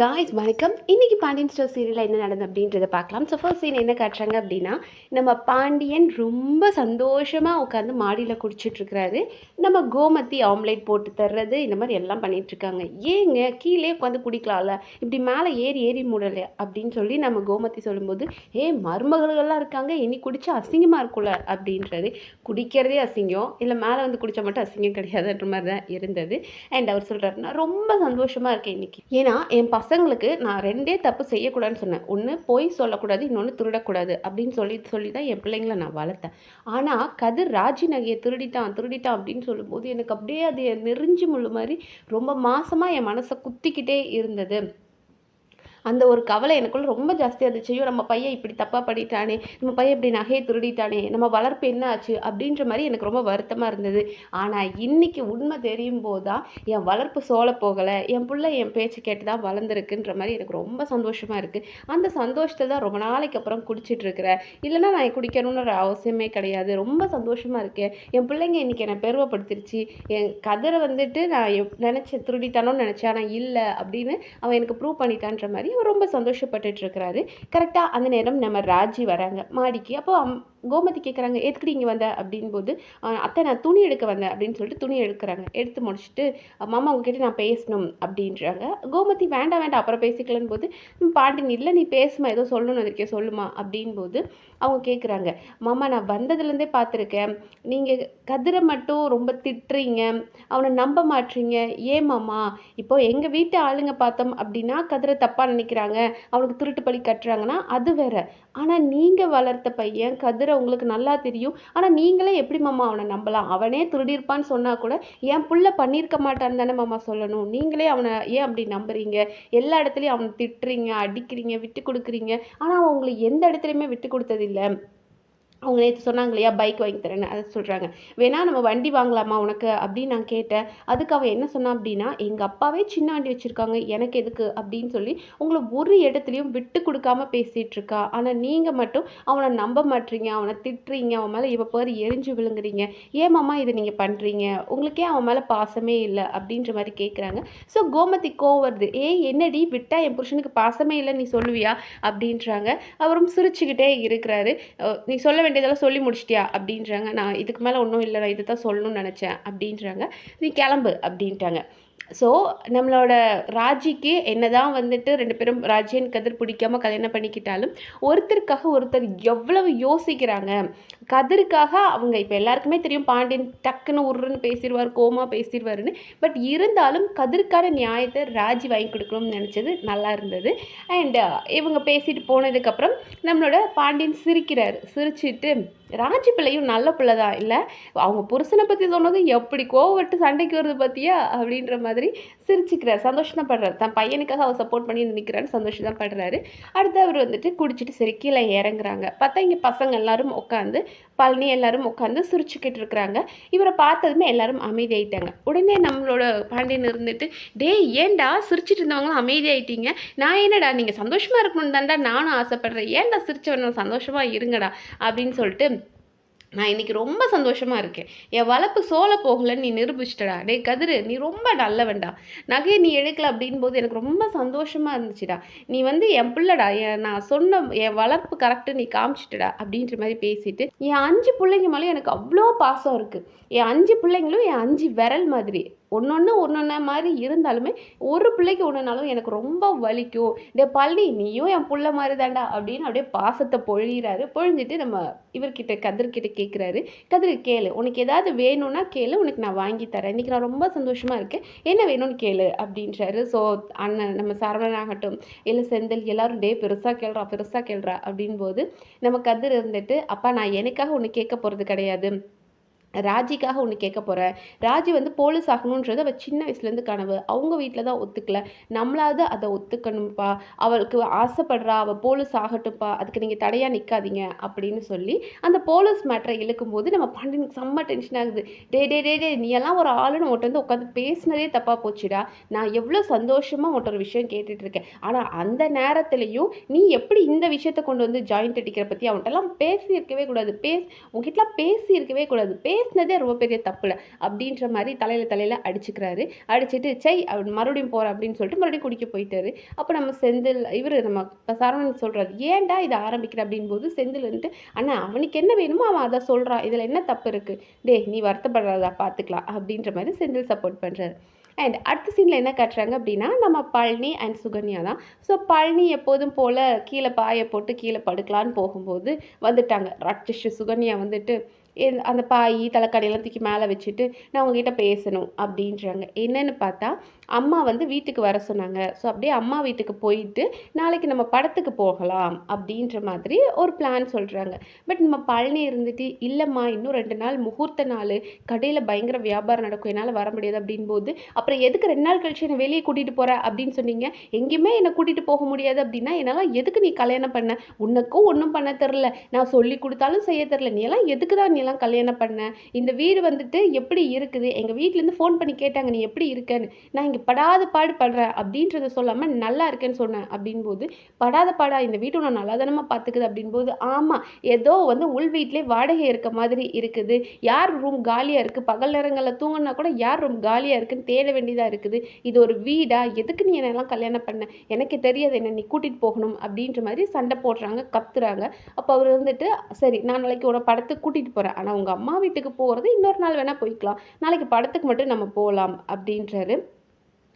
Guys வணக்கம். இன்னைக்கு Pandian store சீரியலில் என்ன நடந்தது அப்படின்றத பார்க்கலாம். ஸோ ஃபர்ஸ்ட் சீன் என்ன காட்டுறாங்க அப்படின்னா நம்ம பாண்டியன் ரொம்ப சந்தோஷமாக உட்காந்து மாடியில் குடிச்சிட்ருக்கிறாரு நம்ம கோமத்தி ஆம்லேட் போட்டு தர்றது இந்த மாதிரி எல்லாம் பண்ணிகிட்ருக்காங்க ஏங்க கீழே உட்காந்து குடிக்கலாம்ல? இப்படி மேலே ஏறி ஏறி மூடலை அப்படின்னு சொல்லி நம்ம கோமத்தி சொல்லும்போது ஏ மருமகள்கள்லாம் இருக்காங்க. இனி குடிச்சா அசிங்கமாக இருக்கும்ல? அப்படின்றது குடிக்கிறதே அசிங்கம். இல்லை மேலே வந்து குடித்தா மட்டும் அசிங்கம் கிடையாதுன்ற மாதிரி தான் இருந்தது. அண்ட் அவர் சொல்கிறாருன்னா ரொம்ப சந்தோஷமாக இருக்கேன் இன்னைக்கு. ஏன்னா என் பசங்களுக்கு நான் ரெண்டே தப்பு செய்யக்கூடாதுன்னு சொன்னேன். ஒன்று பொய் சொல்லக்கூடாது இன்னொன்று திருடக்கூடாது அப்படின்னு சொல்லி சொல்லி தான் என் பிள்ளைங்களை நான் வளர்த்தேன். ஆனால் கதிர் ராஜி நகையை திருடிட்டான் திருடிட்டான் அப்படின்னு சொல்லும்போது எனக்கு அப்படியே அது நெறிஞ்சு முள்ளு மாதிரி ரொம்ப மாசமாக என் மனசை குத்திக்கிட்டே இருந்தது. அந்த ஒரு கவலை எனக்குள்ள ரொம்ப ஜாஸ்தியாக இருந்துச்சு. ஐயோ நம்ம பையன் இப்படி தப்பாக பண்ணிட்டானே நம்ம பையன் இப்படி நகையை திருடிட்டானே நம்ம வளர்ப்பு என்ன ஆச்சு அப்படின்ற மாதிரி எனக்கு ரொம்ப வருத்தமாக இருந்தது. ஆனால் இன்றைக்கி உண்மை தெரியும் போது தான் என் வளர்ப்பு சோழ போகலை என் பிள்ளை என் பேச்சு கேட்டு தான் வளர்ந்துருக்குன்ற மாதிரி எனக்கு ரொம்ப சந்தோஷமாக இருக்குது அந்த சந்தோஷத்தை தான் ரொம்ப நாளைக்கு அப்புறம் குடிச்சிட்டு இருக்கிறேன் இல்லைன்னா நான் குடிக்கணும்னு ஒரு அவசியமே கிடையாது. ரொம்ப சந்தோஷமாக இருக்கேன். என் பிள்ளைங்க இன்னைக்கு என்னை பெருமைப்படுத்திருச்சு. என் கதிரை வந்துட்டு நான் எப் நினச்சேன் திருடிட்டானோன்னு நினச்சேன். ஆனால் இல்லை அப்படின்னு அவன் எனக்கு ப்ரூவ் பண்ணிட்டான்ற மாதிரி அவர் ரொம்ப சந்தோஷப்பட்டுட்டு இருக்கிறாரு. கரெக்டாக அந்த நேரம் நம்ம ராஜி வராங்க. மாடிக்கு. அப்போ அம் கோமதி கேட்குறாங்க எதுக்கடி இங்கே வந்த? அப்படின்போது அத்தை நான் துணி எடுக்க வந்தேன் அப்படின்னு சொல்லிட்டு துணி எடுக்கிறாங்க. எடுத்து முடிச்சுட்டு மாமா உங்ககிட்ட நான் பேசணும் அப்படின்றாங்க. கோமதி வேண்டாம் வேண்டாம் அப்புறம் பேசிக்கலன்னு போது பாண்டியன் இல்லை நீ பேசுமா ஏதோ சொல்லணும்னு இருக்கே சொல்லுமா அப்படின்போது அவங்க கேட்குறாங்க மாமா நான் வந்ததுலேருந்தே பார்த்துருக்கேன் நீங்கள் கதிரை மட்டும் ரொம்ப திட்டுறீங்க. அவனை நம்ப மாட்டீங்க ஏன் மாமா இப்போ எங்கள் வீட்டு ஆளுங்க பார்த்தோம் அப்படின்னா கதிரை தப்பாக நினைக்கிறாங்க. அவனுக்கு திருட்டு பழி கட்டுறாங்கன்னா அது வேற. ஆனால் நீங்கள் வளர்த்த பையன் கதிரை உங்களுக்கு நல்லா தெரியும். ஆனால் நீங்களே எப்படி மாமா அவனை நம்பலாம்? அவனே திருடியிருப்பான்னு சொன்னால் கூட என் புள்ள பண்ணியிருக்க மாட்டான்னு தானே மாமா சொல்லணும். நீங்களே அவனை ஏன் அப்படி நம்புறீங்க? எல்லா இடத்துலையும் அவனை திட்டுறீங்க அடிக்கிறீங்க விட்டு கொடுக்குறீங்க. ஆனால் அவன் உங்களை எந்த இடத்துலையுமே விட்டு கொடுத்ததில்ல. அவங்க நேற்று சொன்னாங்க இல்லையா பைக் வாங்கி தரேன்னு அதை சொல்கிறாங்க வேணா நம்ம வண்டி வாங்கலாமா உனக்கு? அப்படின்னு நான் கேட்டேன். அதுக்கு அவன் என்ன சொன்னான் அப்படின்னா எங்கள் அப்பாவே சின்ன வண்டி வச்சுருக்காங்க எனக்கு எதுக்கு? அப்படின்னு சொல்லி உங்களை ஒரு இடத்துலையும் விட்டு கொடுக்காம பேசிகிட்டு இருக்கா. ஆனால் நீங்கள் மட்டும் அவனை நம்ப மாட்டீங்க அவனை திட்டுறீங்க அவன் மேலே இவ பேர் எரிஞ்சு விழுங்குறீங்க. ஏமாம்மா இதை நீங்கள் பண்ணுறீங்க உங்களுக்கே அவன் மேலே பாசமே இல்லை. அப்படின்ற மாதிரி கேட்குறாங்க ஸோ கோமதி கோவம் வருது. ஏய் என்னடி? விட்டா என் புருஷனுக்கு பாசமே இல்லை நீ சொல்லுவியா? அப்படின்றாங்க. அவரும் சிரிச்சுக்கிட்டே இருக்கிறாரு. நீ சொல்ல வேண்டியதெல்லாம் சொல்லி முடிச்சிட்டியா? அப்படின்றாங்க. நான் இதுக்கு மேலே ஒன்றும் இல்லை நான் இதை தான் சொல்லணும்னு நினச்சேன் அப்படின்றாங்க. நீ கிளம்பு அப்படின்ட்டாங்க. ஸோ நம்மளோட ராஜிக்கு என்னதான் வந்துட்டு ரெண்டு பேரும் ராஜியன் கதிர் பிடிக்காம கல்யாணம் பண்ணிக்கிட்டாலும் ஒருத்தருக்காக ஒருத்தர் எவ்வளவு யோசிக்கிறாங்க? கதிருக்காக அவங்க இப்போ எல்லாருக்குமே தெரியும் பாண்டியன் டக்குன்னு உருன்னு பேசிடுவார் கோமா பேசிடுவாருன்னு பட் இருந்தாலும் கதிருக்கான நியாயத்தை ராஜி வாங்கி கொடுக்கணும்னு நினச்சது நல்லா இருந்தது. அண்ட் இவங்க பேசிட்டு போனதுக்கப்புறம் நம்மளோட பாண்டியன் சிரிக்கிறார். சிரிச்சிட்டு ராஜி பிள்ளையும் நல்ல பிள்ளை தான். இல்லை அவங்க புருஷனை பற்றி சொன்னது எப்படி கோவப்பட்டு சண்டைக்கு வருது பார்த்தியா அப்படின்ற மாதிரி சிரிச்சுக்கிறார். சந்தோஷம் தான் படுறாரு. தன் பையனுக்காக அவர் சப்போர்ட் பண்ணி நிற்கிறான்னு சந்தோஷம் தான் படுறாரு. அடுத்து அவர் வந்துட்டு குடிச்சிட்டு சரி கீழே இறங்குறாங்க. பார்த்தா இங்கே பசங்க எல்லாரும் உட்காந்து பழனி எல்லாரும் உட்காந்து சிரிச்சுக்கிட்டு இருக்கிறாங்க. இவரை பார்த்ததுமே எல்லாரும் அமைதியாயிட்டாங்க. உடனே நம்மளோட பாண்டியன் இருந்துட்டு டேய் ஏன்டா சிரிச்சிட்டு இருந்தவங்களும் அமைதியாயிட்டீங்க? நான் என்னடா நீங்கள் சந்தோஷமாக இருக்கணும் தான்டா நானும் ஆசைப்படுறேன். ஏன்டா சிரிச்சவனும் சந்தோஷமாக இருங்கடா? அப்படின்னு சொல்லிட்டு நான் இன்றைக்கி ரொம்ப சந்தோஷமாக இருக்கேன். என் வளர்ப்பு சோல போகலன்னு நீ நிரூபிச்சிட்டடா. டே கதிரு நீ ரொம்ப நல்லவன்டா. நகையை நீ எடுக்கல அப்படின் போது எனக்கு ரொம்ப சந்தோஷமாக இருந்துச்சுடா. நீ வந்து என் பிள்ளைடா. என் நான் சொன்ன என் வளர்ப்பு கரெக்டு நீ காமிச்சிட்டடா அப்படின்ற மாதிரி பேசிட்டு என் அஞ்சு பிள்ளைங்க மேலே எனக்கு அவ்வளோ பாசம் இருக்குது என் அஞ்சு பிள்ளைங்களும் என் அஞ்சு விரல் மாதிரி. ஒன்று ஒன்று மாதிரி இருந்தாலுமே ஒரு பிள்ளைக்கு ஒன்றுனாலும் எனக்கு ரொம்ப வலிக்கும். டே பள்ளி நீயும் என் புள்ள மாதிரி தாண்டா அப்படின்னு அப்படியே பாசத்தை பொழியிறாரு. பொழிஞ்சிட்டு நம்ம இவர்கிட்ட கதிர்கிட்ட கேட்குறாரு கதிர் கேளு. உனக்கு ஏதாவது வேணும்னா கேளு. உனக்கு நான் வாங்கி தரேன். இன்னைக்கு நான் ரொம்ப சந்தோஷமாக இருக்கேன். என்ன வேணும்னு கேளு அப்படின்றாரு. ஸோ அண்ணன் நம்ம சரவணன் ஆகட்டும் இல்லை செந்தில் எல்லாரும் டே பெருசாக கேள்றா பெருசாக கேள்றா அப்படின் போது நம்ம கதிர் இருந்துட்டு அப்பா நான் எனக்காக ஒன்று கேட்க போகிறது கிடையாது. ராஜிக்காக ஒன்று கேட்க போகிறேன் ராஜி வந்து போலீஸ் ஆகணுன்றது அவள் சின்ன வயசுலேருந்து கனவு. அவங்க வீட்டில் தான் ஒத்துக்கல. நம்மளாவது அதை ஒத்துக்கணும்ப்பா அவளுக்கு ஆசைப்படுறா. அவள் போலீஸ் ஆகட்டும்ப்பா அதுக்கு நீங்கள் தடையாக நிற்காதீங்க அப்படின்னு சொல்லி அந்த போலீஸ் மேட்டரை இழுக்கும்போது நம்ம பாண்டியனுக்கு செம்ம டென்ஷன் ஆகுது. டே டே டே டே நீ எல்லாம் ஒரு ஆளுன்னு உன்கிட்ட வந்து உட்காந்து பேசினதே தப்பாக போச்சுடா. நான் எவ்வளோ சந்தோஷமாக உன்கிட்ட ஒரு விஷயம் கேட்டுட்ருக்கேன் ஆனால் அந்த நேரத்துலையும் நீ எப்படி இந்த விஷயத்தை கொண்டு வந்து ஜாயிண்ட் அடிக்கிற பற்றி அவன்கிட்டலாம் பேசி இருக்கவே கூடாது. பேஸ் உங்ககிட்டலாம் பேசியிருக்கவே கூடாது. பே பேசினதே ரொம்ப பெரிய தப்புல அப்படின்ற மாதிரி தலையில் தலையில் அடிச்சுக்கிறாரு. அடிச்சுட்டு சை அப்படி மறுபடியும் போகிறேன் அப்படின்னு சொல்லிட்டு மறுபடியும் குடிக்க போயிட்டாரு. அப்போ நம்ம செந்தில் இவர் நம்ம இப்போ சரவணன் சொல்கிறாரு ஏன்டா இதை ஆரம்பிக்கிற? அப்படின்போது செந்தில் வந்துட்டு அண்ணா அவனுக்கு என்ன வேணுமோ அவன் அதை சொல்கிறான் இதில் என்ன தப்பு இருக்குது டேய் நீ வருத்தப்படுறதா பார்த்துக்கலாம் அப்படின்ற மாதிரி செந்தில் சப்போர்ட் பண்ணுறாரு அண்ட் அடுத்த சீனில் என்ன காட்டுறாங்க அப்படின்னா நம்ம பழனி அண்ட் சுகன்யா தான். ஸோ பழனி எப்போதும் போல் கீழே பாயை போட்டு கீழே படுக்கலான்னு போகும்போது வந்துட்டாங்க. ராட்சஸ் சுகன்யா வந்துட்டு அந்த பாய் தலைக்கடையெல்லாம் தூக்கி மேலே வச்சுட்டு நான் உங்ககிட்ட பேசணும் அப்படின்றாங்க. என்னென்னு பார்த்தா அம்மா வந்து வீட்டுக்கு வர சொன்னாங்க. ஸோ அப்படியே அம்மா வீட்டுக்கு போயிட்டு நாளைக்கு நம்ம படத்துக்கு போகலாம் அப்படின்ற மாதிரி ஒரு பிளான் சொல்கிறாங்க பட் நம்ம பழனி இருந்துட்டு இல்லைம்மா இன்னும் ரெண்டு நாள் முகூர்த்த நாள். கடையில் பயங்கர வியாபாரம் நடக்கும். என்னால் வர முடியாது அப்படின்போது அப்புறம் எதுக்கு ரெண்டு நாள் கழிச்சு என்னை வெளியே கூட்டிகிட்டு போகிற அப்படின்னு சொன்னீங்க. எங்கேயுமே என்னை கூட்டிகிட்டு போக முடியாது அப்படின்னா என்னால் எதுக்கு நீ கல்யாணம் பண்ண? உனக்கும் ஒன்றும் பண்ண தெரில நான் சொல்லி கொடுத்தாலும் செய்ய தெரில நீ எல்லாம் எதுக்கு தான் நீ எல்லாம் கல்யாணம் பண்ண? இந்த வீடு வந்துட்டு எப்படி இருக்குது? எங்கள் வீட்டிலேருந்து ஃபோன் பண்ணி கேட்டாங்க நீ எப்படி இருக்கேன்னு? நான் இங்கே படாத பாடு படுற அப்படின்றத சொல்லாமல் நல்லா இருக்கேன்னு சொன்னேன் அப்படின்போது படாத பாடா இந்த வீட்டு உன்னை நல்லா தானமா பார்த்துக்குது அப்படின் போது ஆமாம் ஏதோ வந்து உள் வீட்டிலே வாடகை இருக்க மாதிரி இருக்குது. யார் ரூம் காலியாக இருக்குது பகல் நேரங்களில் தூங்கினா கூட யார் ரூம் காலியாக இருக்குன்னு தேட வேண்டியதாக இருக்குது. இது ஒரு வீடா? எதுக்கு நீ என்னெல்லாம் கல்யாணம் பண்ண? எனக்கு தெரியாது. என்ன நீ கூட்டிகிட்டு போகணும் அப்படின்ற மாதிரி சண்டை போடுறாங்க கத்துறாங்க. அப்போ அவர் வந்துட்டு சரி நான் நாளைக்கு உன படத்துக்கு கூட்டிகிட்டு போகிறேன் ஆனால் உங்கள் அம்மா வீட்டுக்கு போகிறது இன்னொரு நாள் வேணால் போய்க்கலாம். நாளைக்கு படத்துக்கு மட்டும் நம்ம போகலாம் அப்படின்றாரு.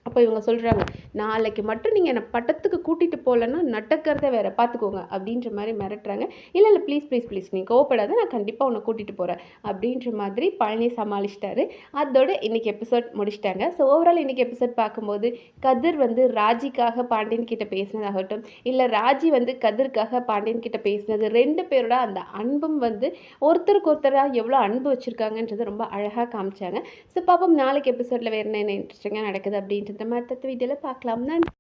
அப்போ இவங்க சொல்கிறாங்க நாளைக்கு மட்டும் நீங்கள் என்னை பட்டத்துக்கு கூட்டிகிட்டு போகலன்னா நடக்கிறத வேற. பார்த்துக்கோங்க அப்படின்ற மாதிரி மிரட்டுறாங்க. இல்லை இல்லை ப்ளீஸ் ப்ளீஸ் ப்ளீஸ் நீ கோவப்படாத. நான் கண்டிப்பாக உன்னை கூட்டிகிட்டு போகிறேன் அப்படின்ற மாதிரி பழனி சமாளிச்சிட்டாரு. அதோட இன்றைக்கி எபிசோட் முடிச்சிட்டாங்க. ஸோ ஓவரால் இன்றைக்கி எபிசோட் பார்க்கும்போது கதிர் வந்து ராஜிக்காக பாண்டியன் கிட்ட பேசினதாகட்டும் இல்லை ராஜி வந்து கதிர்க்காக பாண்டியன் கிட்ட பேசினது ரெண்டு பேரோட அந்த அன்பும் வந்து ஒருத்தருக்கு ஒருத்தராக எவ்வளோ அன்பு வச்சுருக்காங்கன்றது ரொம்ப அழகாக காமிச்சாங்க. ஸோ பாப்போம் நாளைக்கு எபிசோடில் வேறு என்ன இன்ட்ரெஸ்டிங்காக நடக்குது அப்படின்றது மாதிரி வீடியோவில் பார்க்கலாம் நன்றி